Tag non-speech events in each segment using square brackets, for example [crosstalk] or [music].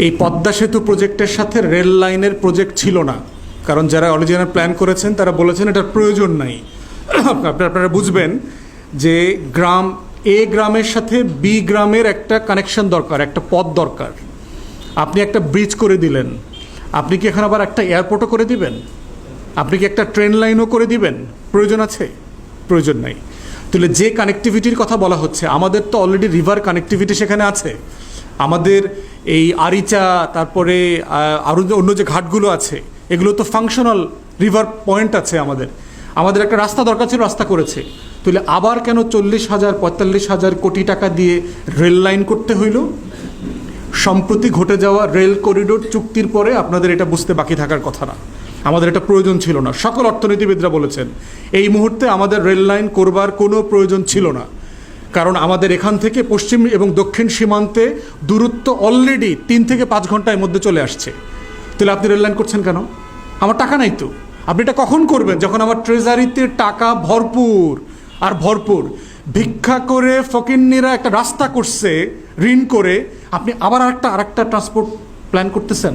এই পদ্মা সেতু প্রজেক্টের সাথে রেল লাইনের প্রজেক্ট ছিল না। কারণ যারা অরিজিনাল প্ল্যান করেছেন, তারা বলেছেন এটার প্রয়োজন নাই। [coughs] আপনারা বুঝবেন যে গ্রাম, এ গ্রামের সাথে বি গ্রামের একটা কানেকশন দরকার, একটা পথ দরকার। আপনি একটা ব্রিজ করে দিলেন। আপনি কি এখন আবার একটা এয়ারপোর্টও করে দিবেন? আপনি কি একটা ট্রেন লাইনও করে দিবেন? প্রয়োজন আছে? প্রয়োজন নাই। তাহলে যে কানেক্টিভিটির কথা বলা হচ্ছে, আমাদের তো অলরেডি রিভার কানেক্টিভিটি সেখানে আছে। আমাদের এই আরিচা, তারপরে আরও অন্য যে ঘাটগুলো আছে, এগুলো তো ফাংশনাল রিভার পয়েন্ট আছে আমাদের। আমাদের একটা রাস্তা দরকার ছিল, রাস্তা করেছে। তাহলে আবার কেন চল্লিশ হাজার, পঁয়তাল্লিশ হাজার কোটি টাকা দিয়ে রেল লাইন করতে হইল? সম্প্রতি ঘটে যাওয়া রেল করিডোর চুক্তির পরে আপনাদের এটা বুঝতে বাকি থাকার কথা না। আমাদের এটা প্রয়োজন ছিল না। সকল অর্থনীতিবিদরা বলেছেন, এই মুহূর্তে আমাদের রেল লাইন করবার কোনো প্রয়োজন ছিল না। কারণ আমাদের এখান থেকে পশ্চিম এবং দক্ষিণ সীমান্তে দূরত্ব অলরেডি তিন থেকে পাঁচ ঘণ্টার মধ্যে চলে আসছে। তাহলে আপনি রেললাইন করছেন কেন? আমার টাকা নাই তো। আপনি এটা কখন করবেন? যখন আমার ট্রেজারিতে টাকা ভরপুর, আর ভরপুর। ভিক্ষা করে ফকিন্নিরা একটা রাস্তা করছে, ঋণ করে, আপনি আবার আরেকটা আরেকটা ট্রান্সপোর্ট প্ল্যান করতেছেন।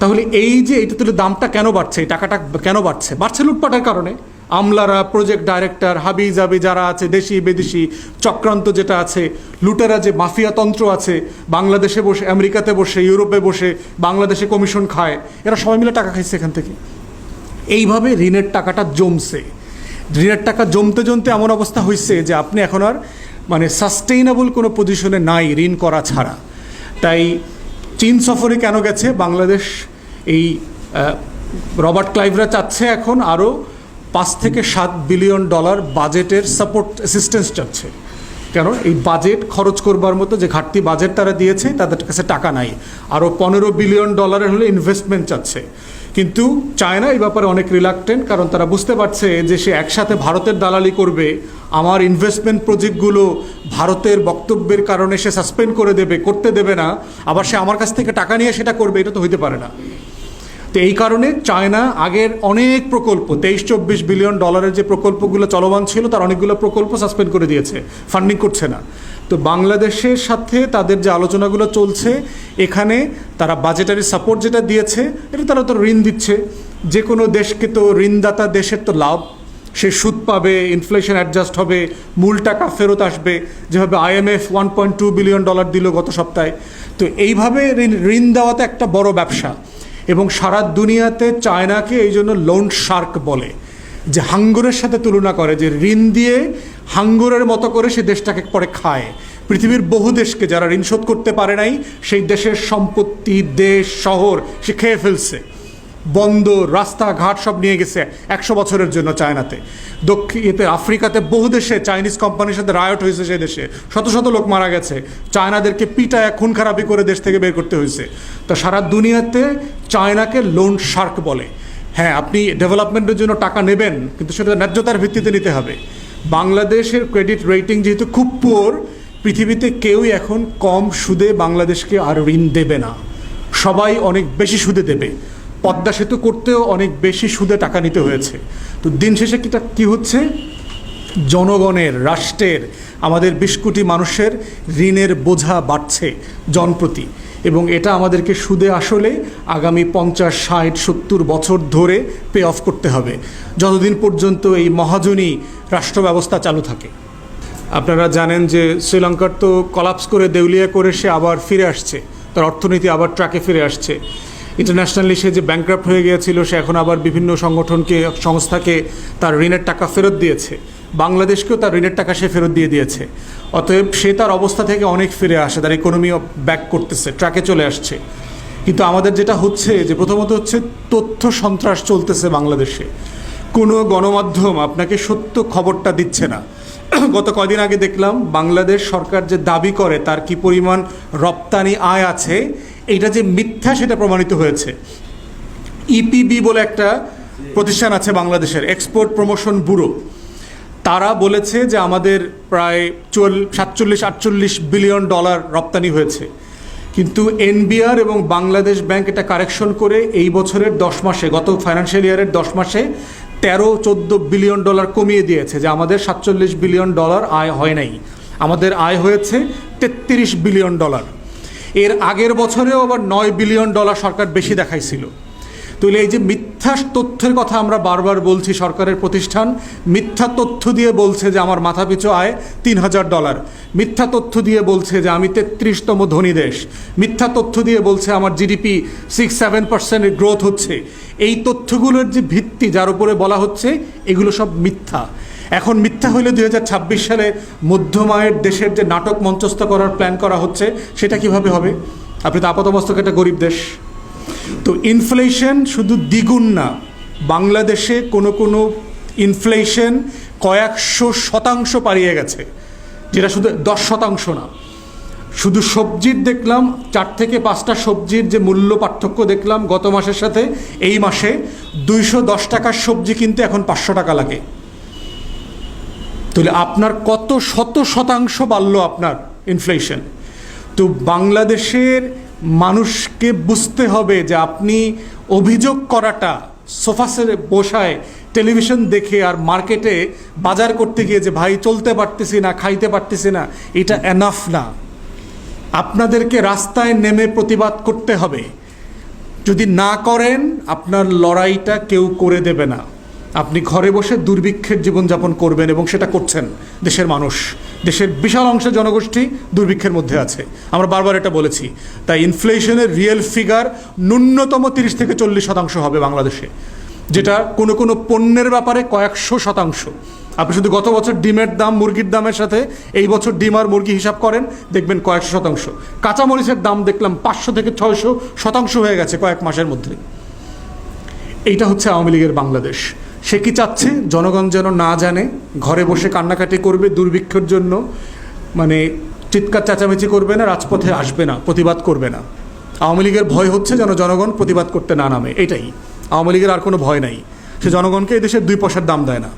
তাহলে এই যে, এটা তুলে দামটা কেন বাড়ছে? এই টাকাটা কেন বাড়ছে? বাড়ছে লুটপাটের কারণে। আমলারা প্রজেক্ট ডাইরেক্টর হাবি জাবি যারা আছে, দেশি, বিদেশি, চক্রান্ত যেটা আছে, লুটেরা যে মাফিয়া তন্ত্র আছে, বাংলাদেশে বসে, আমেরিকাতে বসে, ইউরোপে বসে, বাংলাদেশে কমিশন খায়, এরা সবাই মিলে টাকা খাইছে এখান থেকে। এইভাবে ঋণের টাকাটা জমছে। ঋণের টাকা জমতে জমতে এমন অবস্থা হয়েছে যে আপনি এখন আর মানে সাস্টেইনেবল কোনো পজিশনে নাই ঋণ করা ছাড়া। তাই চীন সফরে কেন গেছে? বাংলাদেশ এই রবার্ট ক্লাইভরা চাচ্ছে এখন আরও পাঁচ থেকে সাত বিলিয়ন ডলার বাজেটের সাপোর্ট অ্যাসিস্ট্যান্স চাচ্ছে। কেন? এই বাজেট খরচ করবার মতো যে ঘাটতি বাজেট তারা দিয়েছে, তাদের কাছে টাকা নাই। আরও পনেরো বিলিয়ন ডলারের হলে ইনভেস্টমেন্ট চাচ্ছে। কিন্তু চায়না এই ব্যাপারে অনেক রিলাক্টেন্ট কারণ তারা বুঝতে পারছে যে সে একসাথে ভারতের দালালি করবে, আমার ইনভেস্টমেন্ট প্রজেক্টগুলো ভারতের বক্তব্যের কারণে সে সাসপেন্ড করে দেবে, করতে দেবে না, আবার সে আমার কাছ থেকে টাকা নিয়ে সেটা করবে, এটা তো হইতে পারে না। তো এই কারণে চায়না আগের অনেক প্রকল্প তেইশ চব্বিশ বিলিয়ন ডলারের যে প্রকল্পগুলো চলমান ছিল, তার অনেকগুলো প্রকল্প সাসপেন্ড করে দিয়েছে, ফান্ডিং করছে না। তো বাংলাদেশের সাথে তাদের যে আলোচনাগুলো চলছে, এখানে তারা বাজেটারি সাপোর্ট যেটা দিয়েছে, এটা তারা তো ঋণ দিচ্ছে। যে কোনো দেশকে তো ঋণদাতা দেশের তো লাভ। সে সুদ পাবে ইনফ্লেশন অ্যাডজাস্ট হবে, মূল টাকা ফেরত আসবে। যেভাবে IMF one point two billion dollar দিল গত সপ্তাহে। তো এইভাবে ঋণ ঋণ দেওয়াতে একটা বড় ব্যবসা। এবং সারা দুনিয়াতে চায়নাকে এই জন্য লোন শার্ক বলে, যে হাঙ্গরের সাথে তুলনা করে, যে ঋণ দিয়ে হাঙ্গরের মতো করে সে দেশটাকে পরে খায়। পৃথিবীর বহু দেশকে যারা ঋণ শোধ করতে পারে নাই, সেই দেশের সম্পত্তি দেশ, শহর সে খেয়ে ফেলছে। বন্দর রাস্তাঘাট সব নিয়ে গেছে একশো বছরের জন্য চায়নাতে। দক্ষিণ এতে আফ্রিকাতে বহু দেশে চাইনিজ কোম্পানির সাথে রায়ট হয়েছে সেই দেশে। শত শত লোক মারা গেছে। চায়নাদেরকে পিটায়, খুন খারাপি করে দেশ থেকে বের করতে হয়েছে। তো সারা দুনিয়াতে চায়নাকে লোন শার্ক বলে। হ্যাঁ আপনি ডেভেলপমেন্টের জন্য টাকা নেবেন, কিন্তু সেটা ন্যায্যতার ভিত্তিতে নিতে হবে। বাংলাদেশের ক্রেডিট রেটিং যেহেতু খুব পুয়োর পৃথিবীতে কেউই এখন কম সুদে বাংলাদেশকে আর ঋণ দেবে না। সবাই অনেক বেশি সুদে দেবে। পদ্মা সেতু করতেও অনেক বেশি সুদে টাকা নিতে হয়েছে। তো দিন শেষে কিটা, কি হচ্ছে? জনগণের, রাষ্ট্রের, আমাদের বিশ কোটি মানুষের ঋণের বোঝা বাড়ছে জনপ্রতি। এবং এটা আমাদেরকে সুদে আসলে আগামী পঞ্চাশ, ষাট, সত্তর বছর ধরে পে অফ করতে হবে। যতদিন পর্যন্ত এই মহাজনী রাষ্ট্র ব্যবস্থা চালু থাকে। আপনারা জানেন যে শ্রীলঙ্কার তো কলাপস করে দেউলিয়া করে সে আবার ফিরে আসছে। তার অর্থনীতি আবার ট্র্যাকে ফিরে আসছে। ইন্টারন্যাশনালি সে যে ব্যাংক্রাফ্ট হয়ে গিয়েছিল, সে এখন আবার বিভিন্ন সংগঠনকে, সংস্থাকে তার ঋণের টাকা ফেরত দিয়েছে। বাংলাদেশকেও তার ঋণের টাকা সে ফেরত দিয়ে দিয়েছে। অতএব সে তার অবস্থা থেকে অনেক ফিরে আসে, তার ইকোনমিও ব্যাক করতেছে ট্র্যাকে চলে আসছে। কিন্তু আমাদের যেটা হচ্ছে, যে প্রথমত হচ্ছে তথ্য সন্ত্রাস চলতেছে বাংলাদেশে। কোনো গণমাধ্যম আপনাকে সত্য খবরটা দিচ্ছে না। গত কদিন আগে দেখলাম, বাংলাদেশ সরকার যে দাবি করে, তার কি পরিমাণ রপ্তানি আয় আছে এটা যে মিথ্যা সেটা প্রমাণিত হয়েছে। ইপিবি বলে একটা প্রতিষ্ঠান আছে বাংলাদেশের এক্সপোর্ট প্রমোশন ব্যুরো তারা বলেছে যে আমাদের প্রায় চুয়াল, সাতচল্লিশ, আটচল্লিশ বিলিয়ন ডলার রপ্তানি হয়েছে। কিন্তু এনবিআর এবং বাংলাদেশ ব্যাংক এটা কারেকশন করে এই বছরের দশ মাসে, গত ফাইন্যান্সিয়াল ইয়ারের দশ মাসে তেরো, চোদ্দ বিলিয়ন ডলার কমিয়ে দিয়েছে, যে আমাদের সাতচল্লিশ বিলিয়ন ডলার আয় হয় নাই। আমাদের আয় হয়েছে তেত্রিশ বিলিয়ন ডলার। এর আগের বছরেও আবার নয় বিলিয়ন ডলার সরকার বেশি দেখাইছিল। তাহলে এই যে মিথ্যা তথ্যের কথা আমরা বারবার বলছি সরকারের প্রতিষ্ঠান। মিথ্যা তথ্য দিয়ে বলছে যে আমার মাথাপিছু আয় তিন হাজার ডলার। মিথ্যা তথ্য দিয়ে বলছে যে আমি তেত্রিশতম ধনী দেশ। মিথ্যা তথ্য দিয়ে বলছে আমার জিডিপি সিক্স সেভেন পার্সেন্টের গ্রোথ হচ্ছে। এই তথ্যগুলোর যে ভিত্তি যার উপরে বলা হচ্ছে, এগুলো সব মিথ্যা। এখন মিথ্যা হইলে দুই হাজার ছাব্বিশ সালে মধ্যমায়ের দেশের যে নাটক মঞ্চস্থ করার প্ল্যান করা হচ্ছে, সেটা কীভাবে হবে? আপনি তো আপাতমস্তক একটা গরিব দেশ। তো ইনফ্লেশন শুধু দ্বিগুণ না, বাংলাদেশে কোনো কোনো ইনফ্লেশন কয়েকশো শতাংশ পারিয়ে গেছে, যেটা শুধু দশ শতাংশ না। শুধু সবজির দেখলাম, চার থেকে পাঁচটা সবজির যে মূল্য পার্থক্য দেখলাম গত মাসের সাথে, এই মাসে দুইশো দশ টাকার সবজি কিনতে এখন পাঁচশো টাকা লাগে। তাহলে আপনার কত শত শতাংশ বাড়লো আপনার ইনফ্লেশন তো বাংলাদেশের মানুষকে বুঝতে হবে যে আপনি অভিযোগ করাটা সোফাসের বসায় টেলিভিশন দেখে আর মার্কেটে বাজার করতে গিয়ে যে ভাই চলতে পারতেছি না, খাইতে পারতেছি না, এটা এনাফ না। আপনাদেরকে রাস্তায় নেমে প্রতিবাদ করতে হবে। যদি না করেন, আপনার লড়াইটা কেউ করে দেবে না। আপনি ঘরে বসে দুর্ভিক্ষের জীবনযাপন করবেন এবং সেটা করছেন দেশের মানুষ। দেশের বিশাল অংশের জনগোষ্ঠী দুর্ভিক্ষের মধ্যে আছে। আমরা বারবার এটা বলেছি। তাই ইনফ্লেশনের রিয়েল ফিগার ন্যূনতম তিরিশ থেকে চল্লিশ শতাংশ হবে বাংলাদেশে, যেটা কোনো কোনো পণ্যের ব্যাপারে কয়েকশো শতাংশ। আপনি শুধু গত বছর ডিমের দাম, মুরগির দামের সাথে এই বছর ডিম আর মুরগি হিসাব করেন, দেখবেন কয়েকশো শতাংশ। কাঁচামরিচের দাম দেখলাম পাঁচশো থেকে ছয়শো শতাংশ হয়ে গেছে কয়েক মাসের মধ্যে। এইটা হচ্ছে আওয়ামী লীগের বাংলাদেশ। সে কি চাচ্ছে? জনগণ যেন না জানে, ঘরে বসে কান্নাকাটি করবে দুর্ভিক্ষের জন্য? মানে চিৎকার চেঁচামেচি করবে না, রাজপথে আসবে না, প্রতিবাদ করবে না? আওয়ামী লীগের ভয় হচ্ছে যেন জনগণ প্রতিবাদ করতে না নামে, এটাই। আওয়ামী লীগের আর কোনো ভয় নাই। সে জনগণকে এই দেশের দুই পয়সার দাম দেয় না।